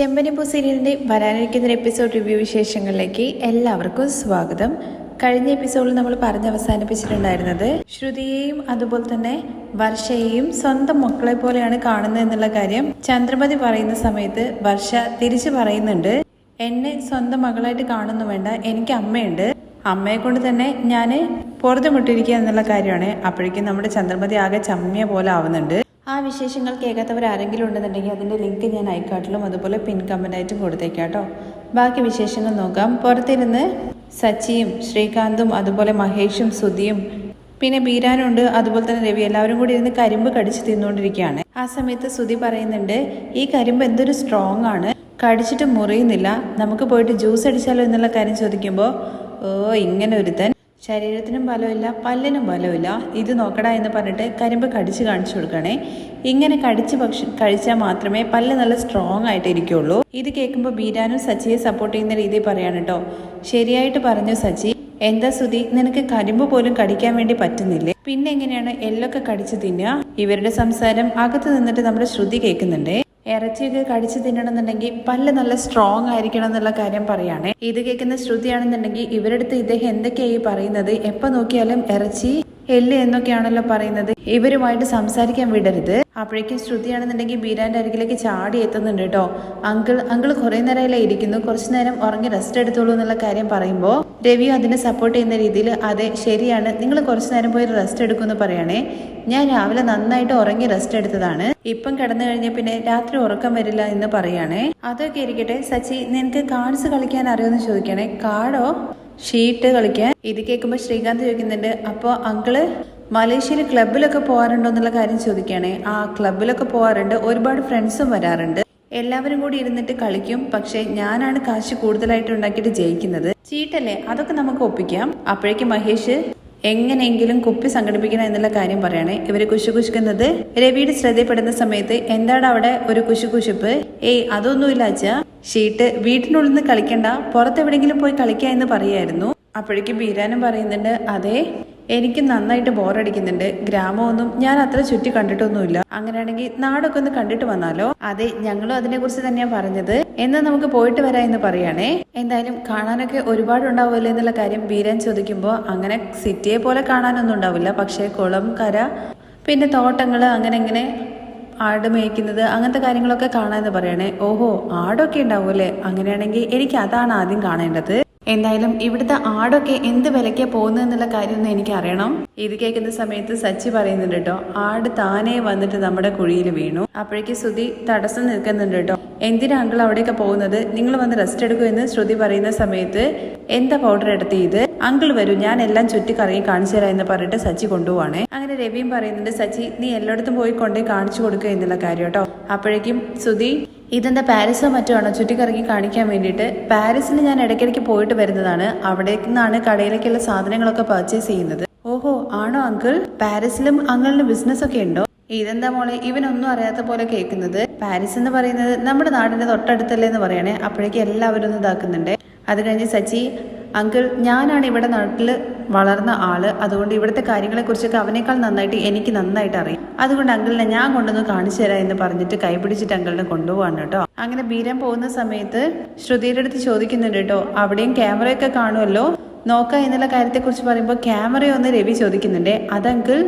ചെമ്പനിപ്പൂ സീരിയലിന്റെ വരാനിരിക്കുന്ന episode review വിശേഷങ്ങളിലേക്ക് എല്ലാവർക്കും സ്വാഗതം. കഴിഞ്ഞ എപ്പിസോഡിൽ നമ്മൾ പറഞ്ഞ് അവസാനിപ്പിച്ചിട്ടുണ്ടായിരുന്നത് ശ്രുതിയെയും അതുപോലെ തന്നെ വർഷയെയും സ്വന്തം മക്കളെ പോലെയാണ് കാണുന്നത് എന്നുള്ള കാര്യം ചന്ദ്രമതി പറയുന്ന സമയത്ത് വർഷ തിരിച്ചു പറയുന്നുണ്ട്. എന്നെ സ്വന്തം മകളായിട്ട് കാണുന്നു വേണ്ട എനിക്ക് അമ്മയുണ്ട്. അമ്മയെ കൊണ്ട് തന്നെ ഞാൻ പുറത്തുമുട്ടിരിക്കുക എന്നുള്ള കാര്യമാണ്. അപ്പോഴേക്കും നമ്മുടെ ചന്ദ്രമതി ആകെ ചമ്മിയ പോലെ ആവുന്നുണ്ട്. ആ വിശേഷങ്ങൾ കേൾക്കാത്തവർ ആരെങ്കിലും ഉണ്ടെന്നുണ്ടെങ്കിൽ അതിന്റെ ലിങ്ക് ഞാൻ ഐക്കാട്ടിലും അതുപോലെ പിൻ കമന്റായിട്ടും കൊടുത്തേക്കാം കേട്ടോ. ബാക്കി വിശേഷങ്ങൾ നോക്കാം. പുറത്തിരുന്ന് സച്ചിയും ശ്രീകാന്തും അതുപോലെ മഹേഷും സുധിയും പിന്നെ ബീരാനുണ്ട് അതുപോലെ തന്നെ രവി എല്ലാവരും കൂടി ഇരുന്ന് കരിമ്പ് കടിച്ച് തിന്നുകൊണ്ടിരിക്കുകയാണ്. ആ സമയത്ത് സുധി പറയുന്നുണ്ട് ഈ കരിമ്പ് എന്തൊരു സ്ട്രോങ് ആണ്. കടിച്ചിട്ട് മുറിയുന്നില്ല. നമുക്ക് പോയിട്ട് ജ്യൂസ് അടിച്ചാലോ എന്നുള്ള കാര്യം ചോദിക്കുമ്പോൾ ഓ ഇങ്ങനെ ഒരുത്തൻ ശരീരത്തിനും ബലമില്ല പല്ലിനും ബലമില്ല. ഇത് നോക്കടാ എന്ന് പറഞ്ഞിട്ട് കരിമ്പ് കടിച്ച് കാണിച്ചു കൊടുക്കണേ. ഇങ്ങനെ കടിച്ച് ഭക്ഷ കഴിച്ചാൽ മാത്രമേ പല്ല് നല്ല സ്ട്രോങ് ആയിട്ട് ഇരിക്കുള്ളൂ ഇത് കേൾക്കുമ്പോൾ ബീരാനും സച്ചിയെ സപ്പോർട്ട് ചെയ്യുന്ന രീതി പറയാണ് കേട്ടോ ശരിയായിട്ട് പറഞ്ഞു സച്ചി എന്താ സുധി നിനക്ക് കരിമ്പ് പോലും കടിക്കാൻ വേണ്ടി പറ്റുന്നില്ലേ? പിന്നെ എങ്ങനെയാണ് എല്ലൊക്കെ കടിച്ചു തിന്നുക? ഇവരുടെ സംസാരം അകത്ത് നിന്നിട്ട് നമ്മുടെ ശ്രുതി കേൾക്കുന്നുണ്ടേ. ഇറച്ചിയൊക്കെ കടിച്ച് തിന്നണമെന്നുണ്ടെങ്കിൽ പല്ല് നല്ല സ്ട്രോങ് ആയിരിക്കണം എന്നുള്ള കാര്യം പറയാണ്. ഇത് കേൾക്കുന്ന ശ്രുതിയാണെന്നുണ്ടെങ്കിൽ ഇവരുടെ അടുത്ത് ഇദ്ദേഹം എന്തൊക്കെയായി പറയുന്നത്? എപ്പോൾ നോക്കിയാലും ഇറച്ചി എല്ല് എന്നൊക്കെയാണല്ലോ പറയുന്നത്. ഇവരുമായിട്ട് സംസാരിക്കാൻ വിടരുത്. അപ്പോഴേക്കും ശ്രുതിയാണെന്നുണ്ടെങ്കിൽ ബീരാന്റെ അരികിലേക്ക് ചാടി എത്തുന്നുണ്ട് കേട്ടോ. അങ്കിൾ അങ്കിൾ കുറെ നേരമല്ലേ ഇരിക്കുന്നു. കുറച്ചു നേരം ഉറങ്ങി റെസ്റ്റ് എടുത്തോളൂ എന്നുള്ള കാര്യം പറയുമ്പോൾ രവി അതിനെ സപ്പോർട്ട് ചെയ്യുന്ന രീതിയിൽ അതെ ശരിയാണ്. നിങ്ങൾ കുറച്ചു നേരം പോയി റെസ്റ്റ് എടുക്കുമെന്ന് പറയണേ. ഞാൻ രാവിലെ നന്നായിട്ട് ഉറങ്ങി റെസ്റ്റ് എടുത്തതാണ്. ഇപ്പം കിടന്നു കഴിഞ്ഞ പിന്നെ രാത്രി ഉറക്കം വരില്ല എന്ന് പറയാണേ. അതൊക്കെ ഇരിക്കട്ടെ സച്ചി നിനക്ക് കാർഡ്സ് കളിക്കാൻ അറിയുമെന്ന് ചോദിക്കണേ. കാർഡോ ഷീറ്റ് കളിക്കാൻ. ഇത് കേൾക്കുമ്പോൾ ശ്രീകാന്ത് ചോദിക്കുന്നുണ്ട് അപ്പോൾ അങ്കിൾ മലേഷ്യയിൽ ക്ലബിലൊക്കെ പോകാറുണ്ടോ എന്നുള്ള കാര്യം ചോദിക്കുകയാണെ. ആ ക്ലബിലൊക്കെ പോകാറുണ്ട് ഒരുപാട് ഫ്രണ്ട്സും വരാറുണ്ട്. എല്ലാവരും കൂടി ഇരുന്നിട്ട് കളിക്കും പക്ഷെ ഞാനാണ് കാശ് കൂടുതലായിട്ട് ഉണ്ടാക്കിയിട്ട് ജയിക്കുന്നത്. ചീട്ടല്ലേ? അതൊക്കെ നമുക്ക് ഒപ്പിക്കാം. അപ്പോഴേക്കും മഹേഷ് എങ്ങനെയെങ്കിലും കുപ്പി സംഘടിപ്പിക്കണം എന്നുള്ള കാര്യം പറയണേ. ഇവർ കുശുകുശുക്കുന്നത് രവിയുടെ ശ്രദ്ധയിൽപ്പെടുന്ന സമയത്ത് എന്താണ് അവിടെ ഒരു കുശു കുശുപ്പ് ഏയ് അതൊന്നുമില്ല അച്ഛാ. ഷീട്ട് വീട്ടിനുള്ളിൽ നിന്ന് കളിക്കണ്ട. പുറത്തെവിടെങ്കിലും പോയി കളിക്കുക എന്ന് പറയായിരുന്നു. അപ്പോഴേക്കും ബീരാനും പറയുന്നുണ്ട് അതെ എനിക്ക് നന്നായിട്ട് ബോറടിക്കുന്നുണ്ട്. ഗ്രാമമൊന്നും ഞാൻ അത്ര ചുറ്റി കണ്ടിട്ടൊന്നുമില്ല. അങ്ങനെയാണെങ്കിൽ നാടൊക്കെ ഒന്ന് കണ്ടിട്ട് വന്നാലോ? അതെ ഞങ്ങളും അതിനെ കുറിച്ച് തന്നെയാണ് പറഞ്ഞത്. എന്നാൽ നമുക്ക് പോയിട്ട് വരാം എന്ന് പറയാണേ. എന്തായാലും കാണാനൊക്കെ ഒരുപാട് ഉണ്ടാവുമല്ലോ എന്നുള്ള കാര്യം വീരൻ ചോദിക്കുമ്പോൾ അങ്ങനെ സിറ്റിയെ പോലെ കാണാനൊന്നും ഉണ്ടാവില്ല. പക്ഷേ കുളം കര പിന്നെ തോട്ടങ്ങൾ അങ്ങനെ ഇങ്ങനെ ആട് മേയ്ക്കുന്നത് അങ്ങനത്തെ കാര്യങ്ങളൊക്കെ കാണാമെന്ന് പറയണേ. ഓഹോ ആടൊക്കെ ഉണ്ടാവുമല്ലേ? അങ്ങനെയാണെങ്കിൽ എനിക്ക് അതാണ് ആദ്യം കാണേണ്ടത്. എന്തായാലും ഇവിടുത്തെ ആടൊക്കെ എന്ത് വിലക്കാ പോകുന്നു എന്നുള്ള കാര്യമൊന്നും എനിക്ക് അറിയണം ഇത് കേൾക്കുന്ന സമയത്ത് സച്ചി പറയുന്നുണ്ട് കേട്ടോ ആട് താനേ വന്നിട്ട് നമ്മുടെ കുഴിയിൽ വീണു. അപ്പോഴേക്ക് ശ്രുതി തടസ്സം നിൽക്കുന്നുണ്ട് കേട്ടോ. എന്തിനാ അങ്കിൾ അവിടെയൊക്കെ പോകുന്നത്? നിങ്ങൾ വന്ന് റെസ്റ്റ് എന്ന് ശ്രുതി പറയുന്ന സമയത്ത് എന്താ പൗഡർ എടുത്ത് ഇത്? അങ്കിൾ വരൂ ഞാൻ എല്ലാം ചുറ്റി കറങ്ങി കാണിച്ചു തരാം എന്ന് പറഞ്ഞിട്ട് സച്ചി കൊണ്ടുപോവാണേ. അങ്ങനെ രവിയും പറയുന്നുണ്ട് സച്ചി നീ എല്ലായിടത്തും പോയി കൊണ്ടേ കാണിച്ചു കൊടുക്കുക എന്നുള്ള കാര്യം കേട്ടോ. അപ്പോഴേക്കും സുധി ഇതെന്താ പാരീസോ മറ്റോ ആണോ? ചുറ്റിക്കറങ്ങി കാണിക്കാൻ വേണ്ടിയിട്ട് പാരീസിൽ ഞാൻ ഇടയ്ക്കിടയ്ക്ക് പോയിട്ട് വരുന്നതാണ്. അവിടെ നിന്നാണ് കടയിലേക്കുള്ള സാധനങ്ങളൊക്കെ പർച്ചേസ് ചെയ്യുന്നത്. ഓഹോ ആണോ അങ്കിൾ പാരീസിലും അങ്കിളിന് ബിസിനസ് ഒക്കെ ഉണ്ടോ? ഇതെന്താ മോളെ ഇവനൊന്നും അറിയാത്ത പോലെ കേൾക്കുന്നത്? പാരീസ് എന്ന് പറയുന്നത് നമ്മുടെ നാടിന്റെ തൊട്ടടുത്തല്ലേ എന്ന് പറയണേ. അപ്പോഴേക്കും എല്ലാവരും ഒന്ന് ഇതാക്കുന്നുണ്ട്. അത് കഴിഞ്ഞ് സച്ചി അങ്കിൾ ഞാനാണ് ഇവിടെ നാട്ടിൽ വളർന്ന ആൾ. അതുകൊണ്ട് ഇവിടുത്തെ കാര്യങ്ങളെക്കുറിച്ചൊക്കെ അവനേക്കാൾ നന്നായിട്ട് എനിക്ക് നന്നായിട്ട് അറിയാം. അതുകൊണ്ട് അങ്കിളിനെ ഞാൻ കൊണ്ടൊന്ന് കാണിച്ചു തരാം എന്ന് പറഞ്ഞിട്ട് കൈപിടിച്ചിട്ട് അങ്കിളിനെ കൊണ്ടുപോകാണ് കേട്ടോ. അങ്ങനെ ബീരം പോകുന്ന സമയത്ത് ശ്രുതിയുടെ അടുത്ത് ചോദിക്കുന്നുണ്ട് കേട്ടോ അവിടെയും ക്യാമറയൊക്കെ കാണുമല്ലോ? നോക്കാം എന്നുള്ള കാര്യത്തെക്കുറിച്ച് പറയുമ്പോൾ ക്യാമറയൊന്ന് രവി ചോദിക്കുന്നുണ്ട്. അത് അങ്കിൾ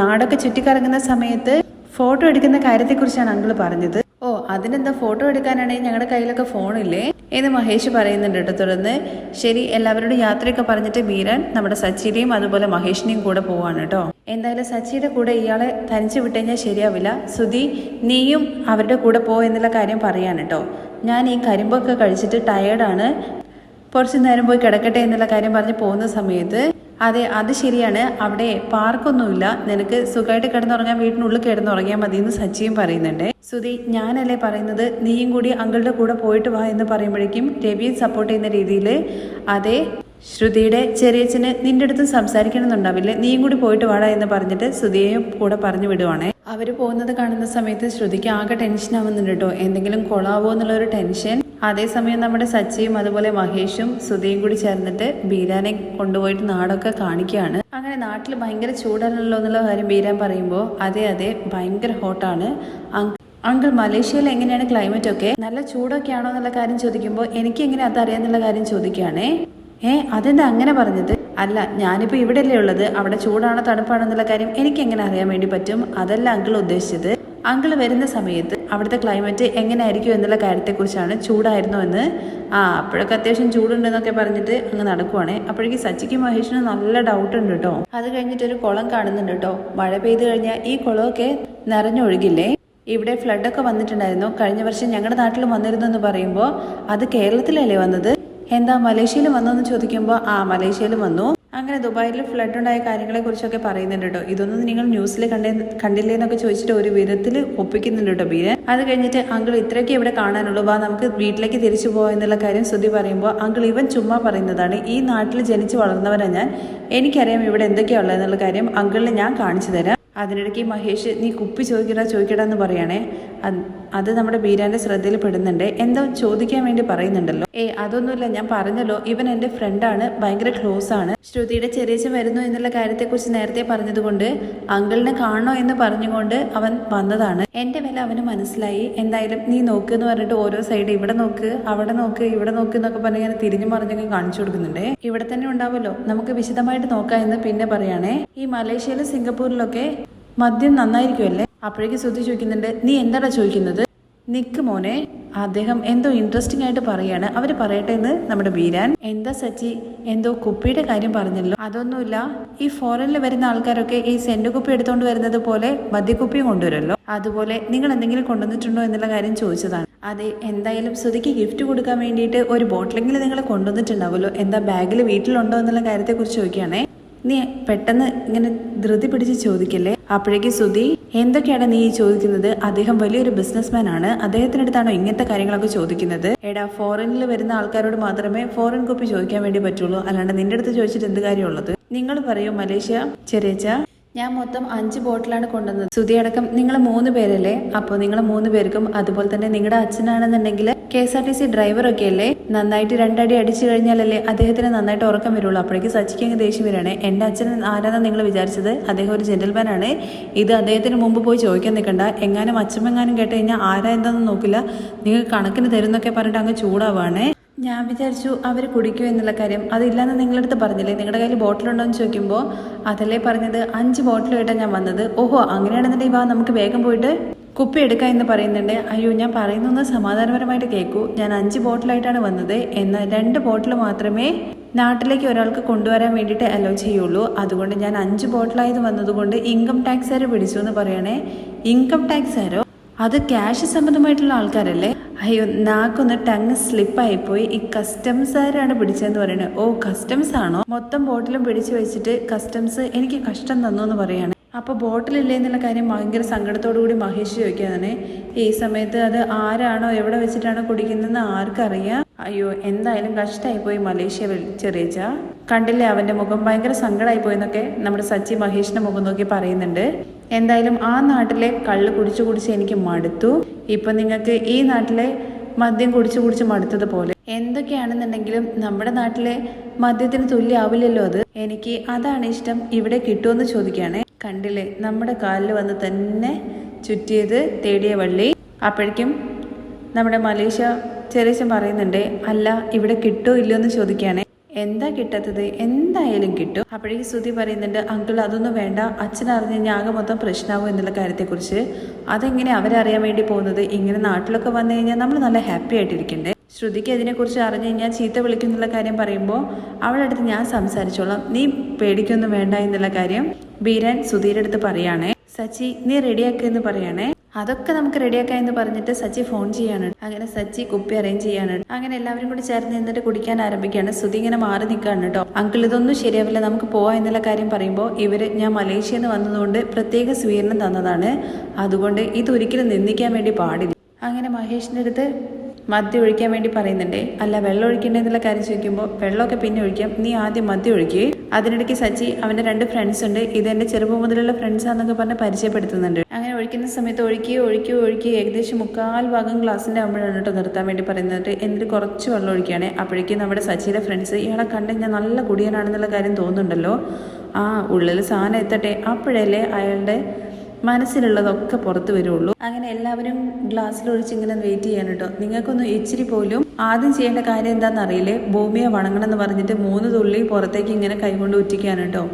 നാടൊക്കെ ചുറ്റിക്കറങ്ങുന്ന സമയത്ത് ഫോട്ടോ എടുക്കുന്ന കാര്യത്തെക്കുറിച്ചാണ് അങ്കിൾ പറഞ്ഞത്. ഓ അതിനെന്താ ഫോട്ടോ എടുക്കാനാണെങ്കിൽ ഞങ്ങളുടെ കയ്യിലൊക്കെ ഫോണില്ലേ? എന്ന് മഹേഷ് പറയുന്നുണ്ട് കേട്ടോ. തുടർന്ന് ശരി എല്ലാവരോടും യാത്രയൊക്കെ പറഞ്ഞിട്ട് വീരൻ നമ്മുടെ സച്ചിയുടെയും അതുപോലെ മഹേഷിനെയും കൂടെ പോവാണ് കേട്ടോ. എന്തായാലും സച്ചിയുടെ കൂടെ ഇയാളെ തനിച്ചു വിട്ടുകഴിഞ്ഞാൽ ശരിയാവില്ല. സുധി നീയും അവരുടെ കൂടെ പോ എന്നുള്ള കാര്യം പറയാണ് കേട്ടോ. ഞാൻ ഈ കരിമ്പൊക്കെ കഴിച്ചിട്ട് ടയേർഡാണ് കുറച്ച് നേരം പോയി കിടക്കട്ടെ എന്നുള്ള കാര്യം പറഞ്ഞ് പോകുന്ന സമയത്ത് അതെ അത് ശരിയാണ്. അവിടെ പാർക്കൊന്നുമില്ല. നിനക്ക് സുഖമായിട്ട് കിടന്നുറങ്ങാൻ വീട്ടിനുള്ളിൽ കിടന്നുറങ്ങിയാൽ മതി എന്ന് സച്ചിയും പറയുന്നുണ്ട്. സുധി ഞാനല്ലേ പറയുന്നത്? നീയും കൂടി അങ്കിളുടെ കൂടെ പോയിട്ട് വാ എന്ന് പറയുമ്പോഴേക്കും രവിയെ സപ്പോർട്ട് ചെയ്യുന്ന രീതിയിൽ അതെ ശ്രുതിയുടെ ചെറിയച്ഛന് നിന്റെ അടുത്ത് സംസാരിക്കണമെന്നുണ്ടാവില്ലേ? നീയും കൂടി പോയിട്ട് വാടാ എന്ന് പറഞ്ഞിട്ട് ശ്രുതിയെയും കൂടെ പറഞ്ഞു വിടുവാണേ. അവർ പോകുന്നത് കാണുന്ന സമയത്ത് ശ്രുതിക്ക് ആകെ ടെൻഷൻ ആവുന്നുണ്ട് കേട്ടോ. എന്തെങ്കിലും കൊളാവോ എന്നുള്ള ഒരു ടെൻഷൻ അതേസമയം നമ്മുടെ സച്ചിയും അതുപോലെ മഹേഷും സുധയും കൂടി ചേർന്നിട്ട് ബീരാനെ കൊണ്ടുപോയിട്ട് നാടൊക്കെ കാണിക്കുകയാണ്. അങ്ങനെ നാട്ടിൽ ഭയങ്കര ചൂടാണല്ലോ എന്നുള്ള കാര്യം ബീരാൻ പറയുമ്പോൾ അതെ അതെ ഭയങ്കര ഹോട്ടാണ്. അങ്കിൾ മലേഷ്യയിൽ എങ്ങനെയാണ് ക്ലൈമറ്റ് ഒക്കെ? നല്ല ചൂടൊക്കെ ആണോ എന്നുള്ള കാര്യം ചോദിക്കുമ്പോൾ എനിക്ക് എങ്ങനെ അതറിയാന്നുള്ള കാര്യം ചോദിക്കുകയാണേ. ഏ അതെന്താ അങ്ങനെ പറഞ്ഞത്? അല്ല ഞാനിപ്പോൾ ഇവിടെയല്ലേ ഉള്ളത്. അവിടെ ചൂടാണോ തണുപ്പാണോ എന്നുള്ള കാര്യം എനിക്ക് എങ്ങനെ അറിയാൻ വേണ്ടി പറ്റും? അതല്ല അങ്കിൾ ഉദ്ദേശിച്ചത്. അങ്കിൾ വരുന്ന സമയത്ത് അവിടുത്തെ ക്ലൈമറ്റ് എങ്ങനെയായിരിക്കും എന്നുള്ള കാര്യത്തെക്കുറിച്ചാണ് ചൂടായിരുന്നോ എന്ന്. ആ അപ്പോഴൊക്കെ അത്യാവശ്യം ചൂടുണ്ടെന്നൊക്കെ പറഞ്ഞിട്ട് അങ്ങ് നടക്കുവാണേ. അപ്പോഴേക്ക് സച്ചിക്ക് മഹേഷിന് നല്ല ഡൗട്ട് ഉണ്ട് കേട്ടോ അത് കഴിഞ്ഞിട്ട് ഒരു കുളം കാണുന്നുണ്ട് കേട്ടോ മഴ പെയ്തു കഴിഞ്ഞാൽ ഈ കുളമൊക്കെ നിറഞ്ഞൊഴുകില്ലേ? ഇവിടെ ഫ്ലഡൊക്കെ വന്നിട്ടുണ്ടായിരുന്നു. കഴിഞ്ഞ വർഷം ഞങ്ങളുടെ നാട്ടിൽ വന്നിരുന്നു എന്ന് പറയുമ്പോൾ അത് കേരളത്തിലല്ലേ വന്നത്? എന്താ മലേഷ്യയിൽ വന്നോന്ന് ചോദിക്കുമ്പോൾ ആ മലേഷ്യയിൽ വന്നു. അങ്ങനെ ദുബായിൽ ഫ്ലഡ് ഉണ്ടായ കാര്യങ്ങളെക്കുറിച്ചൊക്കെ പറയുന്നുണ്ട് കേട്ടോ. ഇതൊന്നും നിങ്ങൾ ന്യൂസിൽ കണ്ടേ കണ്ടില്ലേ എന്നൊക്കെ ചോദിച്ചിട്ട് ഒരു വിധത്തിൽ ഒപ്പിക്കുന്നുണ്ട് കേട്ടോ ബീരൻ അത് കഴിഞ്ഞിട്ട് അങ്കിൾ ഇത്രയൊക്കെ ഇവിടെ കാണാനുള്ളൂ. വാ നമുക്ക് വീട്ടിലേക്ക് തിരിച്ചു എന്നുള്ള കാര്യം ശ്രുതി പറയുമ്പോൾ അങ്കിൾ ഇവൻ ചുമ്മാ പറയുന്നതാണ്. ഈ നാട്ടിൽ ജനിച്ചു വളർന്നവരാണ് ഞാൻ. എനിക്കറിയാം ഇവിടെ എന്തൊക്കെയാ ഉള്ളത് എന്നുള്ള കാര്യം അങ്കിളിന് ഞാൻ കാണിച്ചു തരാം. അതിനിടയ്ക്ക് മഹേഷ് നീ കുപ്പി ചോദിക്കടാ ചോദിക്കടാ എന്ന് പറയണേ. അത് നമ്മുടെ ബീരാന്റെ ശ്രദ്ധയിൽ പെടുന്നുണ്ട്. എന്തോ ചോദിക്കാൻ വേണ്ടി പറയുന്നുണ്ടല്ലോ. ഏ അതൊന്നുമില്ല. ഞാൻ പറഞ്ഞല്ലോ ഇവൻ എന്റെ ഫ്രണ്ടാണ് ഭയങ്കര ക്ലോസ് ആണ്. ശ്രുതിയുടെ ചെറിയച്ഛൻ വരുന്നു എന്നുള്ള കാര്യത്തെക്കുറിച്ച് നേരത്തെ പറഞ്ഞതുകൊണ്ട് അങ്കിളിനെ കാണണോ എന്ന് പറഞ്ഞുകൊണ്ട് അവൻ വന്നതാണ്. എന്റെ വില അവന് മനസ്സിലായി. എന്തായാലും നീ നോക്ക് എന്ന് പറഞ്ഞിട്ട് ഓരോ സൈഡ് ഇവിടെ നോക്ക് അവിടെ നോക്ക് ഇവിടെ നോക്ക് എന്നൊക്കെ പറഞ്ഞ് ഞാൻ തിരിഞ്ഞു മറിഞ്ഞൊക്കെ കാണിച്ചു കൊടുക്കുന്നുണ്ട്. ഇവിടെ തന്നെ ഉണ്ടാവുമല്ലോ. നമുക്ക് വിശദമായിട്ട് നോക്കാം എന്ന് പിന്നെ പറയാണേ. ഈ മലേഷ്യയിലും സിംഗപ്പൂരിലൊക്കെ മദ്യം നന്നായിരിക്കുമല്ലേ? അപ്പോഴേക്ക് ശ്രുതി ചോദിക്കുന്നുണ്ട് നീ എന്താടാ ചോദിക്കുന്നത്? നിക്ക് മോനെ അദ്ദേഹം എന്തോ ഇൻട്രസ്റ്റിംഗ് ആയിട്ട് പറയാണ്. അവർ പറയട്ടെ എന്ന് നമ്മുടെ ബീരാൻ എന്താ സച്ചി? എന്തോ കുപ്പിയുടെ കാര്യം പറഞ്ഞല്ലോ. അതൊന്നുമില്ല. ഈ ഫോറിനിൽ വരുന്ന ആൾക്കാരൊക്കെ ഈ സെന്റ് കുപ്പി എടുത്തോണ്ട് വരുന്നത് പോലെ മദ്യക്കുപ്പിയും കൊണ്ടുവരുമല്ലോ. അതുപോലെ നിങ്ങൾ എന്തെങ്കിലും കൊണ്ടുവന്നിട്ടുണ്ടോ എന്നുള്ള കാര്യം ചോദിച്ചതാണ്. അതെ എന്തായാലും ശ്രുതിക്ക് ഗിഫ്റ്റ് കൊടുക്കാൻ വേണ്ടിയിട്ട് ഒരു ബോട്ടിലെങ്കിലും നിങ്ങൾ കൊണ്ടുവന്നിട്ടുണ്ടാവുമല്ലോ. എന്താ ബാഗിൽ വീട്ടിലുണ്ടോ എന്നുള്ള കാര്യത്തെക്കുറിച്ച് ചോദിക്കുകയാണേ. നീ പെട്ടെന്ന് ഇങ്ങനെ ധൃതി പിടിച്ച് ചോദിക്കല്ലേ? അപ്പോഴേക്ക് സുധി എന്തൊക്കെയാണ് നീ ചോദിക്കുന്നത്? അദ്ദേഹം വലിയൊരു ബിസിനസ്മാൻ ആണ്. അദ്ദേഹത്തിനടുത്താണോ ഇങ്ങനത്തെ കാര്യങ്ങളൊക്കെ ചോദിക്കുന്നത്? എടാ ഫോറിനിൽ വരുന്ന ആൾക്കാരോട് മാത്രമേ ഫോറിൻ കോപ്പി ചോദിക്കാൻ വേണ്ടി പറ്റുള്ളൂ. അല്ലാണ്ട് നിന്റെ അടുത്ത് ചോദിച്ചിട്ട് എന്ത് കാര്യമുള്ളത്? നിങ്ങൾ പറയൂ മലേഷ്യ ചെറിയച്ച ഞാൻ മൊത്തം അഞ്ച് ബോട്ടിലാണ് കൊണ്ടുവന്നത്. സുധി അടക്കം നിങ്ങൾ മൂന്ന് പേരല്ലേ? അപ്പോൾ നിങ്ങൾ മൂന്ന് പേർക്കും അതുപോലെ തന്നെ നിങ്ങളുടെ അച്ഛനാണെന്നുണ്ടെങ്കിൽ K S R T C ഡ്രൈവറൊക്കെ അല്ലേ നന്നായിട്ട് രണ്ടടി അടിച്ചു കഴിഞ്ഞാലല്ലേ അദ്ദേഹത്തിന് നന്നായിട്ട് ഉറക്കം വരുള്ളൂ. അപ്പോഴേക്ക് സച്ചിക്ക് അങ്ങ് ദേഷ്യം വരികയാണ്. എന്റെ അച്ഛൻ ആരാണെന്ന് നിങ്ങൾ വിചാരിച്ചത്? അദ്ദേഹം ഒരു ജെന്റിൽമാൻ ആണ്. ഇത് അദ്ദേഹത്തിന് മുമ്പ് പോയി ചോദിക്കാൻ നിൽക്കണ്ട എങ്ങാനും അച്ഛമെങ്ങാനും കേട്ട് കഴിഞ്ഞാൽ ആരാ എന്താണെന്ന് നോക്കില്ല. നിങ്ങൾ കണക്കിന് തരുന്നൊക്കെ പറഞ്ഞിട്ട് അങ്ങ് ചൂടാവാണേ. ഞാൻ വിചാരിച്ചു അവർ കുടിക്കൂ എന്നുള്ള കാര്യം. അതില്ലാന്ന് നിങ്ങളടുത്ത് പറഞ്ഞില്ലേ? നിങ്ങളുടെ കയ്യിൽ ബോട്ടിലുണ്ടോ എന്ന് ചോദിക്കുമ്പോൾ അതല്ലേ പറഞ്ഞത്. അഞ്ച് ബോട്ടിലായിട്ടാണ് ഞാൻ വന്നത്. ഓഹോ അങ്ങനെയാണെന്നുണ്ടെങ്കിൽ വാ നമുക്ക് വേഗം പോയിട്ട് കുപ്പി എടുക്കാം എന്ന് പറയുന്നുണ്ട്. അയ്യോ ഞാൻ പറയുന്നൊന്ന് സമാധാനപരമായിട്ട് കേൾക്കൂ ഞാൻ അഞ്ച് ബോട്ടിലായിട്ടാണ് വന്നത്. എന്നാൽ രണ്ട് ബോട്ടിൽ മാത്രമേ നാട്ടിലേക്ക് ഒരാൾക്ക് കൊണ്ടുവരാൻ വേണ്ടിയിട്ട് അലോ ചെയ്യുള്ളൂ. അതുകൊണ്ട് ഞാൻ അഞ്ച് ബോട്ടിലായത് വന്നതുകൊണ്ട് ഇൻകം ടാക്സ് ടാക്സുകാർ പിടിച്ചു എന്ന് പറയണേ ഇൻകം ടാക്സുകാരോ അത് ക്യാഷ് സംബന്ധമായിട്ടുള്ള ആൾക്കാരല്ലേ? അയ്യോ നാക്കൊന്ന് ടങ് സ്ലിപ്പായിപ്പോയി. ഈ കസ്റ്റംസുകാരാണ് പിടിച്ചതെന്ന് പറയുന്നത് ഓ കസ്റ്റംസ് ആണോ? മൊത്തം ബോട്ടിലും പിടിച്ചു വെച്ചിട്ട് കസ്റ്റംസ് എനിക്ക് കഷ്ടം തന്നു എന്ന് പറയാണ്. അപ്പോൾ ബോട്ടിലില്ലേ എന്നുള്ള കാര്യം ഭയങ്കര സങ്കടത്തോടു കൂടി മഹേഷ് ചോദിക്കാതെ ഈ സമയത്ത് അത് ആരാണോ എവിടെ വെച്ചിട്ടാണോ കുടിക്കുന്നതെന്ന് ആർക്കറിയാം? അയ്യോ എന്തായാലും കഷ്ടമായി പോയി മലേഷ്യ ചെറിയച്ച കണ്ടില്ലേ അവന്റെ മുഖം? ഭയങ്കര സങ്കടമായി പോയെന്നൊക്കെ നമ്മുടെ സച്ചി മഹേഷിന്റെ മുഖം നോക്കി പറയുന്നുണ്ട്. എന്തായാലും ആ നാട്ടിലെ കള്ള് കുടിച്ചു കുടിച്ച് എനിക്ക് മടുത്തു. ഇപ്പൊ നിങ്ങൾക്ക് ഈ നാട്ടിലെ മദ്യം കുടിച്ചു കുടിച്ച് മടുത്തതുപോലെ എന്തൊക്കെയാണെന്നുണ്ടെങ്കിലും നമ്മുടെ നാട്ടിലെ മദ്യത്തിന് തുല്യമാവില്ലല്ലോ അത്. എനിക്ക് അതാണ് ഇഷ്ടം. ഇവിടെ കിട്ടുമെന്ന് ചോദിക്കുകയാണെ. കണ്ടില്ലേ നമ്മുടെ കാലിൽ വന്ന് തന്നെ ചുറ്റിയത് തേടിയ വള്ളി. അപ്പോഴേക്കും നമ്മുടെ മലേഷ്യ ചെറിയച്ചൻ പറയുന്നുണ്ട് അല്ല ഇവിടെ കിട്ടോ ഇല്ലയോ എന്ന് ചോദിക്കുകയാണെ. എന്താ കിട്ടാത്തത്? എന്തായാലും കിട്ടും. അപ്പോഴേക്ക് ശ്രുതി പറയുന്നുണ്ട് അങ്കിൾ അതൊന്നും വേണ്ട. അച്ഛൻ അറിഞ്ഞ് ഞാകെ മൊത്തം പ്രശ്നമാവും എന്നുള്ള കാര്യത്തെക്കുറിച്ച്. അതെങ്ങനെ അവരറിയാൻ വേണ്ടി പോകുന്നത്? ഇങ്ങനെ നാട്ടിലൊക്കെ വന്നു കഴിഞ്ഞാൽ നമ്മൾ നല്ല ഹാപ്പി ആയിട്ടിരിക്കണ്ടേ? ശ്രുതിക്ക് അതിനെക്കുറിച്ച് അറിഞ്ഞു കഴിഞ്ഞാൽ ചീത്ത വിളിക്കുന്നുള്ള കാര്യം പറയുമ്പോൾ അവളുടെ അടുത്ത് ഞാൻ സംസാരിച്ചോളാം. നീ പേടിക്കൊന്നും വേണ്ട എന്നുള്ള കാര്യം ബീരാൻ സുധീരടുത്ത് പറയുകയാണേ സച്ചി നീ റെഡിയാക്കുമെന്ന് പറയാണേ. അതൊക്കെ നമുക്ക് റെഡിയാക്കാം എന്ന് പറഞ്ഞിട്ട് സച്ചി ഫോൺ ചെയ്യാണ്. അങ്ങനെ സച്ചി കുപ്പി അറേഞ്ച് ചെയ്യാണ്. അങ്ങനെ എല്ലാവരും കൂടി ചേർന്ന് നിന്നിട്ട് കുടിക്കാൻ ആരംഭിക്കുകയാണ്. ശ്രുതി ഇങ്ങനെ മാറി നിൽക്കുകയാണ് കേട്ടോ. അങ്കിൾ ഇതൊന്നും ശരിയാവില്ല. നമുക്ക് പോവാം എന്നുള്ള കാര്യം പറയുമ്പോൾ ഇവർ ഞാൻ മലേഷ്യയിൽ നിന്ന് വന്നതുകൊണ്ട് പ്രത്യേക സ്വീകരണം തന്നതാണ്. അതുകൊണ്ട് ഇതൊരിക്കലും നിന്ദിക്കാൻ വേണ്ടി പാടില്ല. അങ്ങനെ മഹേഷിന്റെ അടുത്ത് മദ്യം ഒഴിക്കാൻ വേണ്ടി പറയുന്നുണ്ടേ. അല്ല വെള്ളം ഒഴിക്കണ്ടേ എന്നുള്ള കാര്യം ചോദിക്കുമ്പോൾ വെള്ളമൊക്കെ പിന്നെ ഒഴിക്കാം. നീ ആദ്യം മദ്യം ഒഴിക്കുക അതിനിടയ്ക്ക് സച്ചി അവന്റെ രണ്ട് ഫ്രണ്ട്സ് ഉണ്ട്. ഇത് എന്റെ ചെറുപ്പം മുതലുള്ള ഫ്രണ്ട്സാന്നൊക്കെ പറഞ്ഞ് പരിചയപ്പെടുത്തുന്നുണ്ട്. അങ്ങനെ ഒഴിക്കുന്ന സമയത്ത് ഒഴുക്കി ഒഴുക്കി ഒഴുക്കി ഏകദേശം മുക്കാൽ ഭാഗം ഗ്ലാസിന്റെ അമ്മയാണ് കേട്ടോ നിർത്താൻ വേണ്ടി പറയുന്നത്. എന്നിട്ട് കുറച്ച് വെള്ളം ഒഴിക്കുകയാണെ. അപ്പോഴേക്കും നമ്മുടെ സച്ചിയുടെ ഫ്രണ്ട്സ് ഇയാളെ കണ്ട് ഞാൻ നല്ല കുടിയനാണെന്നുള്ള കാര്യം തോന്നുന്നുണ്ടല്ലോ. ആ ഉള്ളിൽ സാധനം എത്തട്ടെ. അപ്പോഴല്ലേ അയാളുടെ മനസ്സിലുള്ളതൊക്കെ പുറത്തു വരുള്ളൂ. അങ്ങനെ എല്ലാവരും ഗ്ലാസ്സിൽ ഒഴിച്ച് ഇങ്ങനെ വെയിറ്റ് ചെയ്യാൻ കേട്ടോ നിങ്ങൾക്കൊന്നും ഇച്ചിരി പോലും ആദ്യം ചെയ്യേണ്ട കാര്യം എന്താണെന്ന് അറിയില്ലേ? ഭൂമിയെ വണങ്ങണം എന്ന് പറഞ്ഞിട്ട് മൂന്ന് തുള്ളി പുറത്തേക്ക് ഇങ്ങനെ കൈകൊണ്ട് ഉറ്റിക്കാൻ കേട്ടോ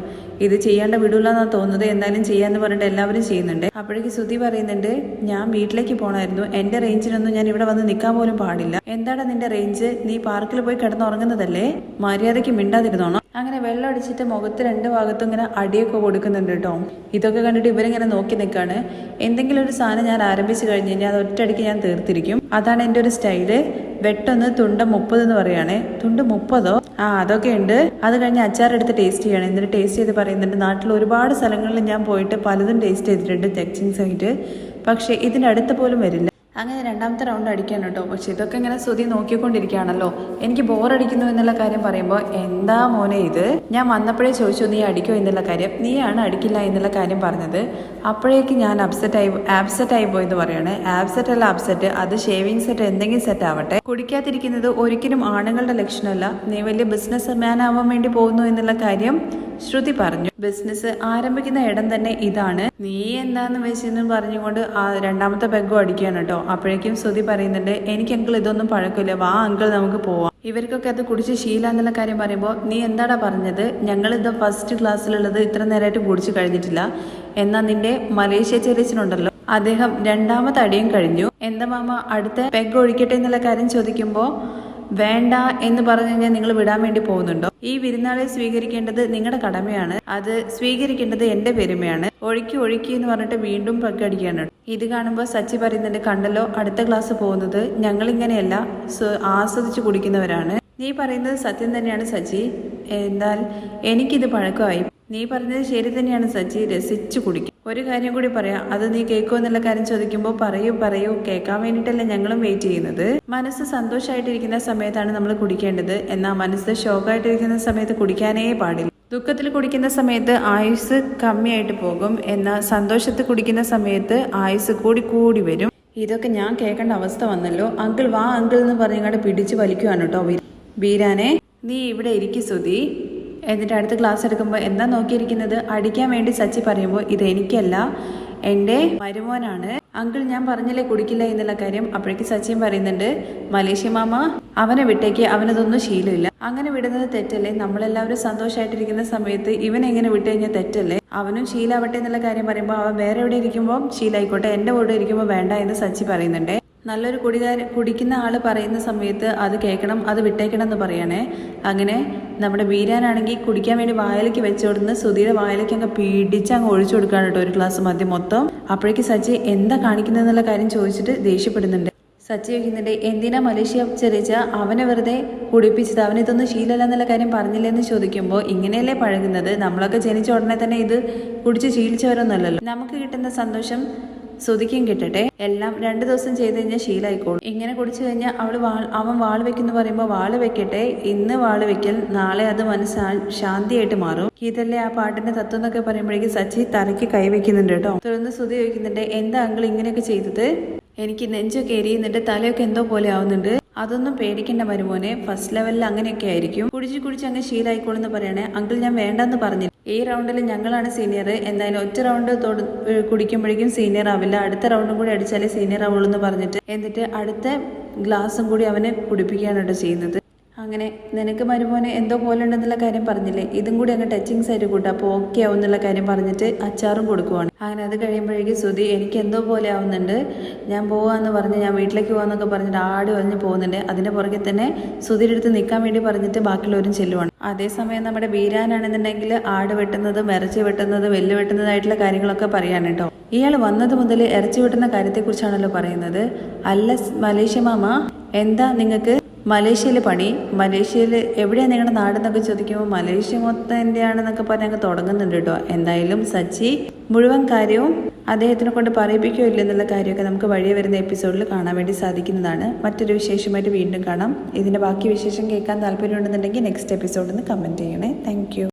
ഇത് ചെയ്യേണ്ട വിടൂല എന്നാ തോന്നുന്നത്. എന്തായാലും ചെയ്യാന്ന് പറഞ്ഞിട്ട് എല്ലാവരും ചെയ്യുന്നുണ്ട്. അപ്പോഴേക്ക് ശ്രുതി പറയുന്നുണ്ട് ഞാൻ വീട്ടിലേക്ക് പോണായിരുന്നു. എന്റെ റേഞ്ചിനൊന്നും ഞാൻ ഇവിടെ വന്ന് നിൽക്കാൻ പോലും പാടില്ല. എന്താണ് നിന്റെ റേഞ്ച്? നീ പാർക്കിൽ പോയി കിടന്നുറങ്ങുന്നതല്ലേ? മര്യാദയ്ക്ക് മിണ്ടാതിരുന്നോണം. അങ്ങനെ വെള്ളം അടിച്ചിട്ട് മുഖത്ത് രണ്ട് ഭാഗത്തും ഇങ്ങനെ അടിയൊക്കെ കൊടുക്കുന്നുണ്ട് കേട്ടോ ഇതൊക്കെ കണ്ടിട്ട് ഇവരിങ്ങനെ നോക്കി നിൽക്കുകയാണ് എന്തെങ്കിലും ഒരു സാധനം ഞാൻ ആരംഭിച്ചു കഴിഞ്ഞ് കഴിഞ്ഞാൽ അത് ഒറ്റയടിക്ക് ഞാൻ തീർത്തിരിക്കും. അതാണ് എന്റെ ഒരു സ്റ്റൈൽ. വെട്ടൊന്ന് തുണ്ട മുപ്പത് എന്ന് പറയുകയാണ് തുണ്ട് മുപ്പതോ? ആ അതൊക്കെ ഉണ്ട്. അത് കഴിഞ്ഞ് അച്ചാർ എടുത്ത് ടേസ്റ്റ് ചെയ്യണം. എന്നിട്ട് ടേസ്റ്റ് ചെയ്ത് പറയുന്നുണ്ട് നാട്ടിൽ ഒരുപാട് സ്ഥലങ്ങളിൽ ഞാൻ പോയിട്ട് പലതും ടേസ്റ്റ് ചെയ്തിട്ടുണ്ട് ടെക്സിങ്സ് ആയിട്ട്. പക്ഷേ ഇതിന്റെ അടുത്ത് പോലും വരില്ല. അങ്ങനെ രണ്ടാമത്തെ റൗണ്ട് അടിക്കാൻ കേട്ടോ. പക്ഷെ ഇതൊക്കെ ഇങ്ങനെ ശ്രുതി നോക്കിക്കൊണ്ടിരിക്കുകയാണല്ലോ. എനിക്ക് ബോറടിക്കുന്നു എന്നുള്ള കാര്യം പറയുമ്പോൾ എന്താ മോനെ ഇത്? ഞാൻ വന്നപ്പോഴേ ചോദിച്ചു നീ അടിക്കോ എന്നുള്ള കാര്യം? നീയാണ് അടിക്കില്ല എന്നുള്ള കാര്യം പറഞ്ഞത്. അപ്പോഴേക്ക് ഞാൻ അപ്സെറ്റ് ആയി ആബ്സെറ്റ് ആയി പോയെന്ന് പറയണേ. ആബ്സെറ്റ് അല്ല അപ്സെറ്റ് അത് ഷേവിങ് സെറ്റ് എന്തെങ്കിലും സെറ്റ് ആവട്ടെ. കുടിക്കാതിരിക്കുന്നത് ഒരിക്കലും ആണുങ്ങളുടെ ലക്ഷണമല്ല. നീ വലിയ ബിസിനസ് മാൻ ആവാൻ വേണ്ടി പോകുന്നു എന്നുള്ള കാര്യം ശ്രുതി പറഞ്ഞു ബിസിനസ് ആരംഭിക്കുന്ന ഇടം തന്നെ ഇതാണ്. നീ എന്താന്ന് വെച്ചെന്ന് പറഞ്ഞുകൊണ്ട് ആ രണ്ടാമത്തെ ബെഗും അടിക്കുകയാണ് കേട്ടോ. അപ്പോഴേക്കും ശ്രുതി പറയുന്നുണ്ട് എനിക്ക് അങ്കിൾ ഇതൊന്നും പഴക്കമില്ല. വാ അങ്കിൾ നമുക്ക് പോവാം. ഇവർക്കൊക്കെ അത് കുടിച്ച് ശീല എന്നുള്ള കാര്യം പറയുമ്പോൾ നീ എന്താടാ പറഞ്ഞത്? ഞങ്ങൾ ഇത് ഫസ്റ്റ് ക്ലാസ്സിലുള്ളത് ഇത്ര നേരമായിട്ട് കുടിച്ചു കഴിഞ്ഞിട്ടില്ല. എന്നാ നിന്റെ മലേഷ്യ ചെറിയച്ചനുണ്ടല്ലോ അദ്ദേഹം രണ്ടാമത്തെ അടിയും കഴിഞ്ഞു. എന്താ മാമ അടുത്ത പെഗ് ഒഴിക്കട്ടെ എന്നുള്ള കാര്യം ചോദിക്കുമ്പോൾ വേണ്ട എന്ന് പറഞ്ഞു കഴിഞ്ഞാൽ നിങ്ങൾ വിടാൻ വേണ്ടി പോകുന്നുണ്ടോ? ഈ വിരുന്നാളെ സ്വീകരിക്കേണ്ടത് നിങ്ങളുടെ കടമയാണ്. അത് സ്വീകരിക്കേണ്ടത് എന്റെ പെരുമയാണ്. ഒഴുക്കി ഒഴുക്കി എന്ന് പറഞ്ഞിട്ട് വീണ്ടും പ്രകടിക്കുകയാണ് ഇത് കാണുമ്പോൾ സച്ചി പറയുന്നുണ്ട് കണ്ടല്ലോ അടുത്ത ക്ലാസ് പോകുന്നത് ഞങ്ങളിങ്ങനെയല്ല ആസ്വദിച്ച് കുടിക്കുന്നവരാണ്. നീ പറയുന്നത് സത്യം തന്നെയാണ് സച്ചി. എന്നാൽ എനിക്കിത് പഴക്കമായി. നീ പറഞ്ഞത് ശരി തന്നെയാണ് സച്ചി രസിച്ചു കുടിക്കും ഒരു കാര്യം കൂടി പറയാം. അത് നീ കേൾക്കുമോ എന്നുള്ള കാര്യം ചോദിക്കുമ്പോൾ പറയൂ പറയൂ. കേൾക്കാൻ വേണ്ടിയിട്ടല്ലേ ഞങ്ങളും വെയിറ്റ് ചെയ്യുന്നത്. മനസ്സ് സന്തോഷമായിട്ടിരിക്കുന്ന സമയത്താണ് നമ്മൾ കുടിക്കേണ്ടത്. എന്നാൽ മനസ്സ് ഷോക്കായിട്ടിരിക്കുന്ന സമയത്ത് കുടിക്കാനേ പാടില്ല. ദുഃഖത്തിൽ കുടിക്കുന്ന സമയത്ത് ആയുസ് കമ്മിയായിട്ട് പോകും. എന്നാൽ സന്തോഷത്തിൽ കുടിക്കുന്ന സമയത്ത് ആയുസ് കൂടി കൂടി വരും. ഇതൊക്കെ ഞാൻ കേൾക്കേണ്ട അവസ്ഥ വന്നല്ലോ. അങ്കിൾ വാ അങ്കിൾ എന്ന് പറഞ്ഞങ്ങാണ്ട് പിടിച്ച് വലിക്കുവാണ് കേട്ടോ വീരാനെ. നീ ഇവിടെ ഇരിക്കു സുധി. എന്നിട്ട് അടുത്ത ക്ലാസ് എടുക്കുമ്പോൾ എന്താ നോക്കിയിരിക്കുന്നത്? അടിക്കാൻ വേണ്ടി സച്ചി പറയുമ്പോൾ ഇത് എനിക്കല്ല എന്റെ മരുമോനാണ്. അങ്കിൾ ഞാൻ പറഞ്ഞില്ലേ കുടിക്കില്ല എന്നുള്ള കാര്യം? അപ്പോഴേക്ക് സച്ചിൻ പറയുന്നുണ്ട് മലേഷ്യ മാമ അവനെ വിട്ടേക്ക് അവനതൊന്നും ശീലമില്ല. അങ്ങനെ വിടുന്നത് തെറ്റല്ലേ? നമ്മളെല്ലാവരും സന്തോഷമായിട്ടിരിക്കുന്ന സമയത്ത് ഇവൻ എങ്ങനെ വിട്ടു തെറ്റല്ലേ? അവനും ശീലാവട്ടെ എന്നുള്ള കാര്യം പറയുമ്പോൾ അവൻ വേറെ എവിടെ ഇരിക്കുമ്പോൾ ശീലായിക്കോട്ടെ എന്റെ കൂടെ ഇരിക്കുമ്പോൾ വേണ്ട എന്ന് സച്ചി പറയുന്നുണ്ട്. നല്ലൊരു കുടികാരൻ കുടിക്കുന്ന ആൾ പറയുന്ന സമയത്ത് അത് കേൾക്കണം അത് വിട്ടേക്കണം എന്ന് പറയണേ. അങ്ങനെ നമ്മുടെ വീരാനാണെങ്കിൽ കുടിക്കാൻ വേണ്ടി വായലേക്ക് വെച്ചോടുന്ന് സുധീയുടെ വായലേക്ക് അങ്ങ് പിടിച്ച് അങ്ങ് ഒഴിച്ചു കൊടുക്കാണ് കേട്ടോ ഒരു ഗ്ലാസ് മദ്യം മൊത്തം. അപ്പോഴേക്ക് സച്ചി എന്താ കാണിക്കുന്നതെന്നുള്ള കാര്യം ചോദിച്ചിട്ട് ദേഷ്യപ്പെടുന്നുണ്ട്. സച്ചി ചോദിക്കുന്നുണ്ട് എന്തിനാ മലേഷ്യ ചെറിയ അവനെ വെറുതെ കുടിപ്പിച്ചത്? അവനിതൊന്നും ശീലമല്ല എന്നുള്ള കാര്യം പറഞ്ഞില്ലെന്ന് ചോദിക്കുമ്പോൾ ഇങ്ങനെയല്ലേ പഴകുന്നത്? നമ്മളൊക്കെ ജനിച്ച ഉടനെ തന്നെ ഇത് കുടിച്ച് ശീലിച്ചവരൊന്നുമല്ലല്ലോ നമുക്ക് കിട്ടുന്ന സന്തോഷം ശ്രുതിക്കും കിട്ടട്ടെ. എല്ലാം രണ്ടു ദിവസം ചെയ്ത് കഴിഞ്ഞാൽ ശീലമായിക്കോളും ഇങ്ങനെ കുടിച്ചു കഴിഞ്ഞാൽ അവൾ വാൾ അവൻ വാൾ വെക്കുന്നു പറയുമ്പോൾ വാൾ വെക്കട്ടെ. ഇന്ന് വാൾ വെക്കൽ നാളെ അത് മനസ്സാ ശാന്തിയായിട്ട് മാറും. ഇതല്ലേ ആ പാട്ടിന്റെ തത്വം എന്നൊക്കെ പറയുമ്പോഴേക്കും സച്ചി തലയ്ക്ക് കൈവയ്ക്കുന്നുണ്ട് കേട്ടോ. തുടർന്ന് ശ്രുതി ചോദിക്കുന്നുണ്ട് എന്താ അങ്കിൾ ഇങ്ങനെയൊക്കെ ചെയ്തത്? എനിക്ക് നെഞ്ചൊക്കെ എരിയുന്നുണ്ട് തലയൊക്കെ എന്തോ പോലെ ആവുന്നുണ്ട്. അതൊന്നും പേടിക്കേണ്ട മരുമോനെ ഫസ്റ്റ് ലെവലിൽ അങ്ങനെയൊക്കെ ആയിരിക്കും. കുടിച്ച് കുടിച്ച് അങ്ങ് ശീലായിക്കോളെന്ന് പറയണേ. അങ്കിൾ ഞാൻ വേണ്ടെന്ന് പറഞ്ഞു ഈ റൗണ്ടിൽ ഞങ്ങളാണ് സീനിയർ എന്തായാലും ഒറ്റ റൗണ്ട് കുടിക്കുമ്പോഴേക്കും സീനിയർ ആവില്ല. അടുത്ത റൗണ്ടും കൂടി അടിച്ചാലേ സീനിയർ ആവുള്ളൂ എന്ന് പറഞ്ഞിട്ട്. എന്നിട്ട് അടുത്ത ഗ്ലാസും കൂടി അവനെ കുടിപ്പിക്കുകയാണ് ചെയ്യുന്നത്. അങ്ങനെ നിനക്ക് മരുമോനെ എന്തോ പോലെ ഉണ്ടെന്നുള്ള കാര്യം പറഞ്ഞില്ലേ? ഇതും കൂടി അങ്ങ് ടച്ചിങ് സൈഡ് കൂട്ടുക അപ്പോൾ ഓക്കെ ആവും എന്നുള്ള കാര്യം പറഞ്ഞിട്ട് അച്ചാറും കൊടുക്കുവാണ്. അങ്ങനെ അത് കഴിയുമ്പോഴേക്കും സുധി എനിക്ക് എന്തോ പോലെ ആവുന്നുണ്ട്. ഞാൻ പോവാന്ന് പറഞ്ഞ് ഞാൻ വീട്ടിലേക്ക് പോകാമെന്നൊക്കെ പറഞ്ഞിട്ട് ആട് ഒളിഞ്ഞ് പോകുന്നുണ്ട്. അതിന്റെ പുറകെ തന്നെ സുധിയുടെ അടുത്ത് നിൽക്കാൻ വേണ്ടി പറഞ്ഞിട്ട് ബാക്കിയുള്ളവരും ചെല്ലുവാണ്. അതേസമയം നമ്മുടെ വീരാനാണെന്നുണ്ടെങ്കിൽ ആട് വെട്ടുന്നതും ഇറച്ചി വെട്ടുന്നതും വെല്ല് വെട്ടുന്നതായിട്ടുള്ള കാര്യങ്ങളൊക്കെ പറയാൻ കേട്ടോ. ഇയാൾ വന്നത് മുതൽ ഇറച്ചി വെട്ടുന്ന കാര്യത്തെക്കുറിച്ചാണല്ലോ പറയുന്നത്. അല്ല മലേഷ്യ മാമ എന്താ നിങ്ങൾക്ക് മലേഷ്യയിൽ പണി മലേഷ്യയിൽ എവിടെയാണ് നിങ്ങളുടെ നാടെന്നൊക്കെ ചോദിക്കുമ്പോൾ മലേഷ്യ മൊത്തം എന്റെയാണെന്നൊക്കെ പറഞ്ഞ് തുടങ്ങുന്നുണ്ട് കേട്ടോ. എന്തായാലും സച്ചി മുഴുവൻ കാര്യവും അദ്ദേഹത്തിനെ കൊണ്ട് പറയിപ്പിക്കുകയോ ഇല്ലെന്നുള്ള കാര്യമൊക്കെ നമുക്ക് വഴിയെ വരുന്ന എപ്പിസോഡിൽ കാണാൻ വേണ്ടി സാധിക്കുന്നതാണ്. മറ്റൊരു വിശേഷമായിട്ട് വീണ്ടും കാണാം. ഇതിന്റെ ബാക്കി വിശേഷം കേൾക്കാൻ താല്പര്യമുണ്ടെന്നുണ്ടെങ്കിൽ നെക്സ്റ്റ് എപ്പിസോഡിൽ നിന്ന് കമന്റ് ചെയ്യണേ. താങ്ക്